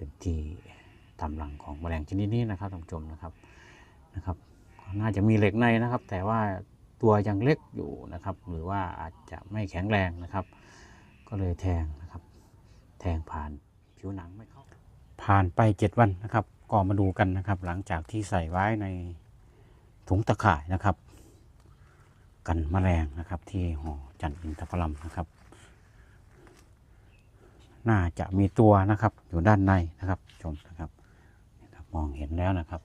เป็นที่ทำรังของแมลงชนิดนี้นะครับท่านผู้ชมนะครับนะครับ น่าจะมีเหล็กในนะครับ แต่ว่าตัวยังเล็กอยู่นะครับ หรือว่าอาจจะไม่แข็งแรงนะครับ ก็เลยแทงนะครับ แทงผ่านผิวหนังไม่เข้าผ่านไปเจ็ดวันนะครับ ก็มาดูกันนะครับ หลังจากที่ใส่ไว้ในถุงตะข่ายนะครับ กันแมลงนะครับที่ห่อจันทร์อินทผลัมนะครับ น่าจะมีตัวนะครับ อยู่ด้านในนะครับชมนะครับมองเห็นแล้วนะครับ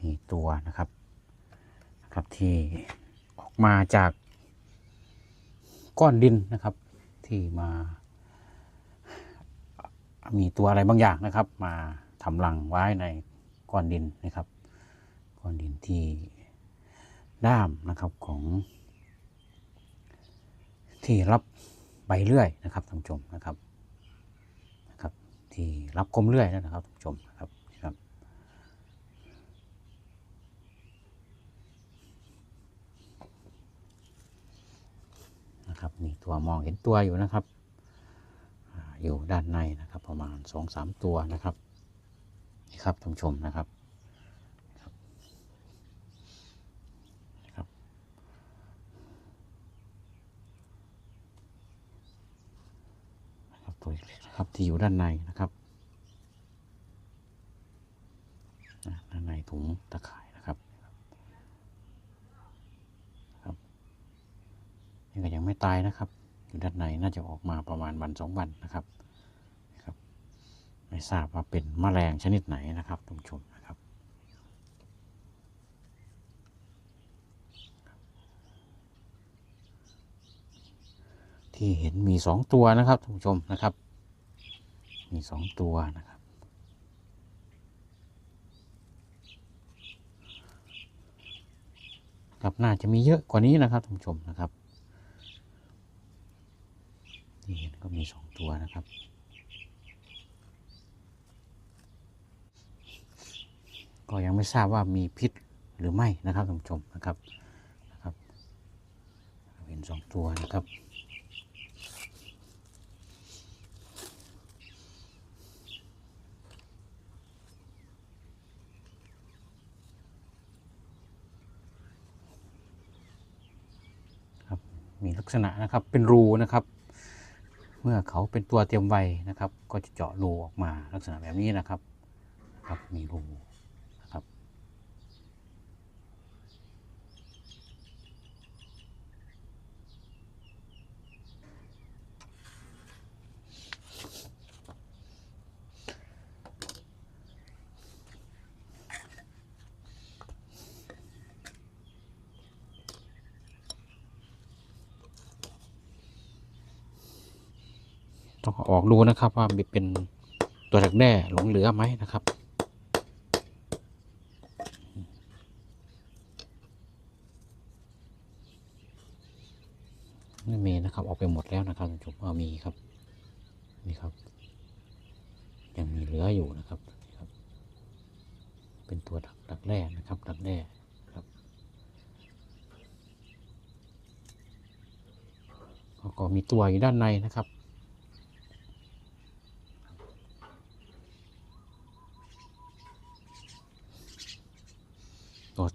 มีตัวนะครับนะครับที่ออกมาจากก้อนดินนะครับ ที่มา มีตัวอะไรบางอย่างนะครับ มาทำรังไว้ในก้อนดินนะครับ ก้อนดินที่ด้ามนะครับของที่รับ ใบเลื่อยนะครับท่านผู้ชมนะครับนะครับ ที่รับคมเลื่อยนะครับท่านผู้ชมนะครับนะครับ นะครับมีตัวมองเห็นตัวอยู่นะครับอยู่ด้านในนะครับประมาณสองสามตัวนะครับนี่ครับท่านผู้ชมนะครับนะครับตัว เล็กๆนะครับที่อยู่ด้านในนะครับด้านในถุงตะข่ายนะครับนี่ก็ยังไม่ตายนะครับ อยู่ด้านในน่าจะออกมาประมาณวันสองวันนะครับนะครับ ไม่ทราบว่าเป็นแมลงชนิดไหนนะครับท่านผู้ชมนะครับที่เห็นมีสองตัวนะครับท่านผู้ชมนะครับ มีสองตัวนะครับ ครับน่าจะมีเยอะกว่านี้นะครับท่านผู้ชมนะครับที่เห็นก็มีสองตัวนะครับก็ยังไม่ทราบว่ามีพิษหรือไม่นะครับท่านผู้ชมนะครับนะครับ เห็นสองตัวนะครับ ครับ มีลักษณะนะครับเป็นรูนะครับ เมื่อเขาเป็นตัวเตรียมไว้นะครับ ก็จะเจาะรูออกมาลักษณะแบบนี้นะครับครับมีรูนะครับ ต้องออกดูนะครับว่ามีเป็นตัวดักแด้หลงเหลือไหมนะครับ ไม่มีนะครับออกไปหมดแล้วนะครับท่านผู้ชมเอามีครับนี่ครับ ยังมีเหลืออยู่นะครับครับ เป็นตัวดักดักแร่นะครับดักแร่ครับแล้ก็มีตัวอยู่ด้านในนะครับ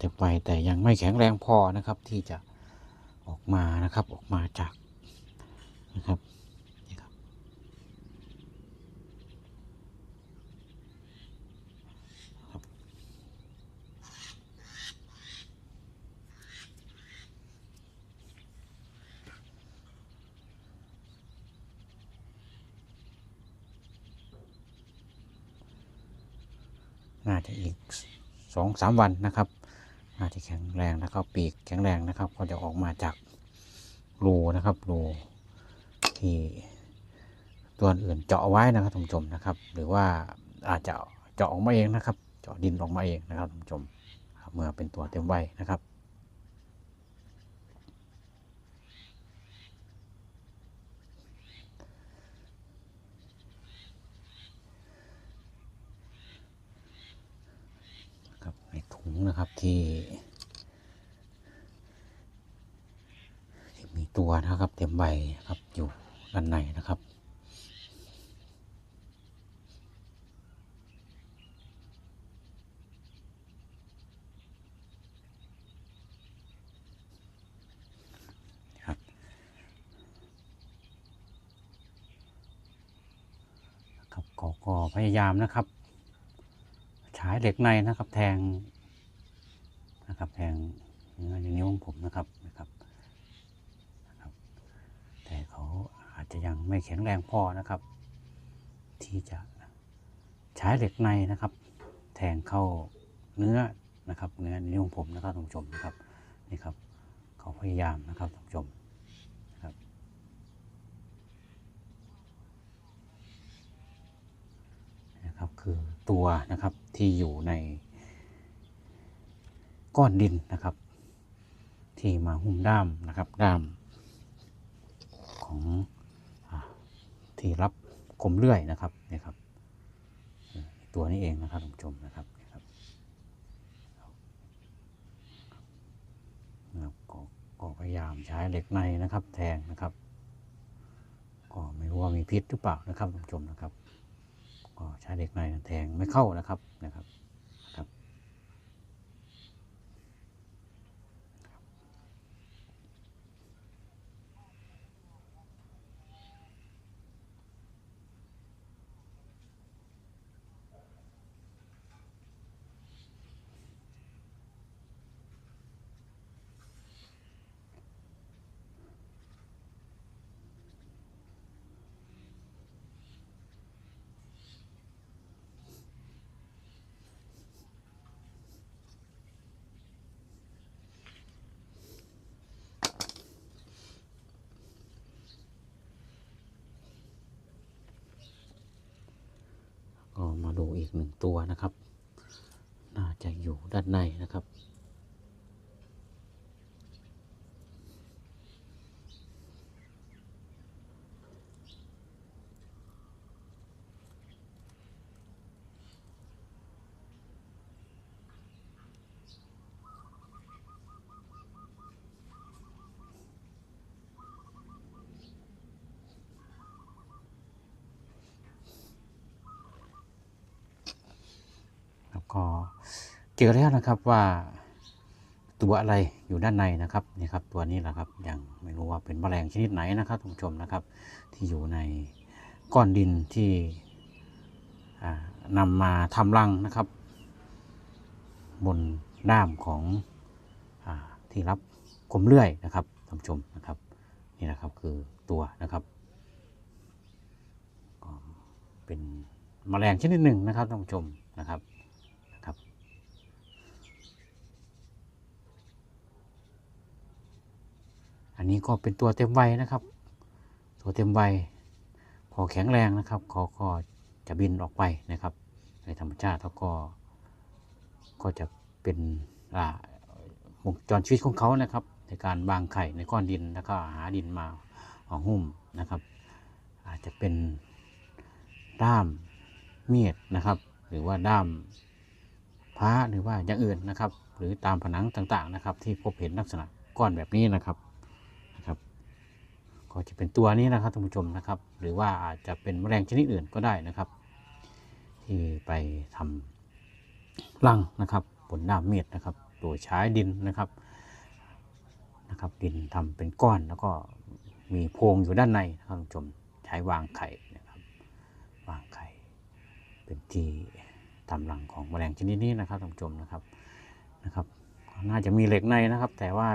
ต็มไปแต่ยังไม่แข็งแรงพอนะครับ ที่จะออกมานะครับออกมาจากนะครับนี่ครับ น่าจะอีกสองสามวันนะครับ น่าจะแข็งแรงนะครับ ปีกแข็งแรงนะครับ ก็จะออกมาจากรูนะครับรูที่ตัวอื่นเจาะไว้นะครับท่านผู้ชมนะครับ หรือว่าอาจจะเจาะออกมาเองนะครับ เจาะดินออกมาเองนะครับท่านผู้ชมเมื่อเป็นตัวเต็มวัยนะครับับที่ ที่มีตัวนะครับ เต็มใบครับอยู่ด้านในนะครับครับก็พยายามนะครับฉายเหล็กในนะครับ แทง นะครับแทงเนื้อในนิ้วของผมนะครับนะครับนะครับ แต่เขาอาจจะยังไม่แข็งแรงพอนะครับ ที่จะใช้เหล็กในนะครับ แทงเข้าเนื้อนะครับเนื้อในนิ้วของผมนะครับท่านผู้ชมนะครับนี่ครับเขาพยายามนะครับท่านผู้ชมนะครับนะครับคือตัวนะครับที่อยู่ใน ก้อนดินนะครับ ที่มาหุ้มด้ามนะครับด้ามของอที่รับคมเลื่อยนะครับนี่ครับ ตัวนี้เองนะครับท่านผู้ชมนะครับนะครับก็ก็พยายามใช้เหล็กในนะครับ แทงนะครับ ก็ไม่รู้ว่ามีพิษหรือเปล่านะครับท่านผู้ชมนะครับ ก็ใช้เหล็กในแทงไม่เข้านะครับนะครับ ก็มาดูอีก หนึ่งตัวนะครับ น่าจะอยู่ด้านในนะครับ ก็เจอแล้วนะครับว่าตัวอะไรอยู่ด้านในนะครับนี่ครับตัวนี้แหละครับยังไม่รู้ว่าเป็นแมลงชนิดไหนนะครับท่านผู้ชมนะครับ ที่อยู่ในก้อนดินที่อ่านำมาทำรังนะครับ บนด้ามของอที่รับคมเลื่อยนะครับท่านผู้ชมนะครับนี่นะครับคือตัวนะครับเป็นแมลงชนิดหนึ่งนะครับท่านผู้ชมนะครับ อั นนี้ก็เป็นตัวเต็มวัยนะครับ ตัวเต็มวัยพอแข็งแรงนะครับเขาก็จะบินออกไปนะครับ ในธรรมชาติแล้วก็ก็จะเป็นอ่าวงจรชีวิตของเขานะครับ ในการวางไข่ในก้อนดินแล้วก็หาดินมาเอหุ้มนะครับ อาจจะเป็นด้ามเมียดนะครับ หรือว่าด้ามพ้าหรือว่าอย่างอื่นนะครับ หรือตามผนังต่างๆนะครับ ที่พบเห็นลักษณะก้อนแบบนี้นะครับ ก็จะเป็นตัวนี้นะครับท่านผู้ชมนะครับ หรือว่าอาจจะเป็นแมลงชนิดอื่นก็ได้นะครับ ที่ไปทำรังนะครับบนด้าเมียดนะครับโดยใช้ดินนะครับนะครับ ดินทำเป็นก้อนแล้วก็มีโพรงอยู่ด้านในนะครับท่านผู้ชมใช้วางไข่นะครับ วางไข่เป็นที่ทำรังของแมลงชนิดนี้นะครับท่านผู้ชมนะครับนะครับ น่าจะมีเหล็กในนะครับ แต่ว่า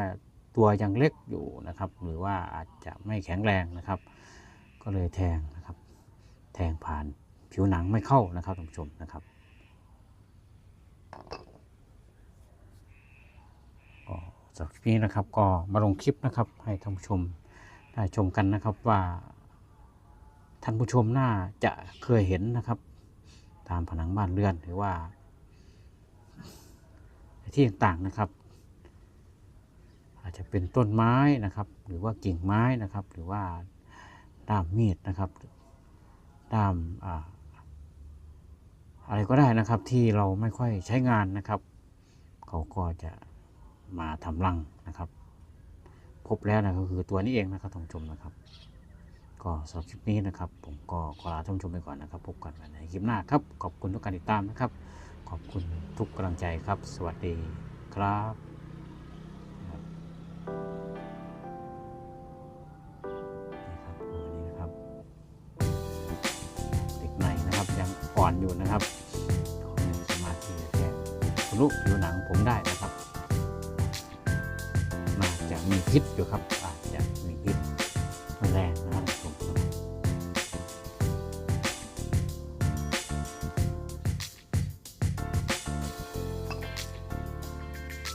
ตัวยังเล็กอยู่นะครับ หรือว่าอาจจะไม่แข็งแรงนะครับ ก็เลยแทงนะครับ แทงผ่านผิวหนังไม่เข้านะครับท่านผู้ชมนะครับก็สำหรับคลิปนี้นะครับก็มาลงคลิปนะครับ ให้ท่านผู้ชมได้ชมกันนะครับว่าท่านผู้ชมน่าจะเคยเห็นนะครับ ตามผนังบ้านเรือนหรือว่า ที่ต่างๆนะครับ อาจจะเป็นต้นไม้นะครับ หรือว่ากิ่งไม้นะครับ หรือว่าด้ามมีดนะครับด้ามอะไรก็ได้นะครับที่เราไม่ค่อยใช้งานนะครับ เขาก็จะมาทำรังนะครับ พบแล้วนะก็คือตัวนี้เองนะครับท่านผู้ชมนะครับ ก็สำหรับคลิปนี้นะครับ ผมก็ขอลาท่านผู้ชมไปก่อนนะครับ พบกันใหม่ในคลิปหน้าครับ ขอบคุณทุกการติดตามนะครับ ขอบคุณทุกกำลังใจครับ สวัสดีครับ อนอยู่นะครับไม่สมาธิแทนทะลุผิวหนังผมได้นะครับ มาจะมีพิษอยู่ครับ